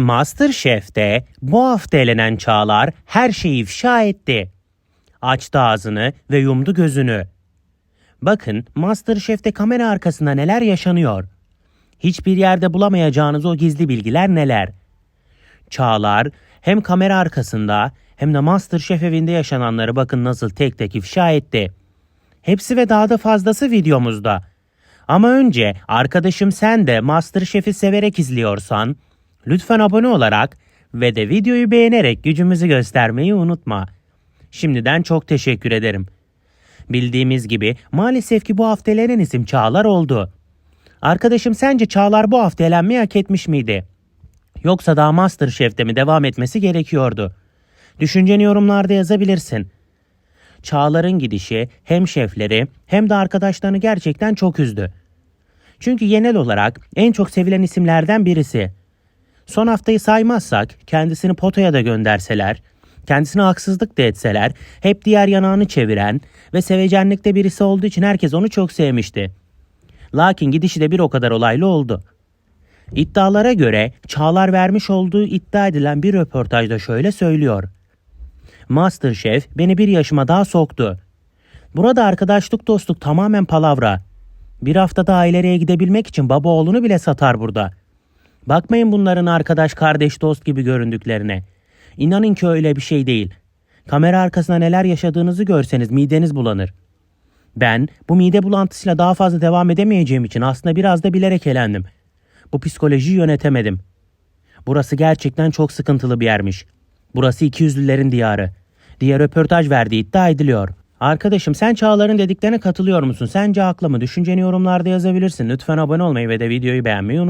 Masterchef'te bu hafta elenen Çağlar her şeyi ifşa etti. Açtı ağzını ve yumdu gözünü. Bakın Masterchef'te kamera arkasında neler yaşanıyor. Hiçbir yerde bulamayacağınız o gizli bilgiler neler. Çağlar hem kamera arkasında hem de Masterchef evinde yaşananları bakın nasıl tek tek ifşa etti. Hepsi ve daha da fazlası videomuzda. Ama önce arkadaşım sen de Masterchef'i severek izliyorsan lütfen abone olarak ve de videoyu beğenerek gücümüzü göstermeyi unutma. Şimdiden çok teşekkür ederim. Bildiğimiz gibi maalesef ki bu hafta elenen isim Çağlar oldu. Arkadaşım sence Çağlar bu hafta elenmeyi hak etmiş miydi? Yoksa daha Masterchef'te mi devam etmesi gerekiyordu? Düşünceni yorumlarda yazabilirsin. Çağlar'ın gidişi hem şefleri hem de arkadaşlarını gerçekten çok üzdü. Çünkü genel olarak en çok sevilen isimlerden birisi. Son haftayı saymazsak kendisini potaya da gönderseler, kendisine haksızlık da etseler, hep diğer yanağını çeviren ve sevecenlikte birisi olduğu için herkes onu çok sevmişti. Lakin gidişi de bir o kadar olaylı oldu. İddialara göre Çağlar vermiş olduğu iddia edilen bir röportajda şöyle söylüyor. Masterchef beni bir yaşıma daha soktu. Burada arkadaşlık dostluk tamamen palavra. Bir hafta daha ileriye gidebilmek için baba oğlunu bile satar burada. Bakmayın bunların arkadaş, kardeş, dost gibi göründüklerine. İnanın ki öyle bir şey değil. Kamera arkasında neler yaşadığınızı görseniz mideniz bulanır. Ben bu mide bulantısıyla daha fazla devam edemeyeceğim için aslında biraz da bilerek elendim. Bu psikolojiyi yönetemedim. Burası gerçekten çok sıkıntılı bir yermiş. Burası ikiyüzlülerin diyarı. diye röportaj verdiği iddia ediliyor. Arkadaşım sen Çağlar'ın dediklerine katılıyor musun? Sence haklı mı? Düşünceni yorumlarda yazabilirsin. Lütfen abone olmayı ve de videoyu beğenmeyi unutma.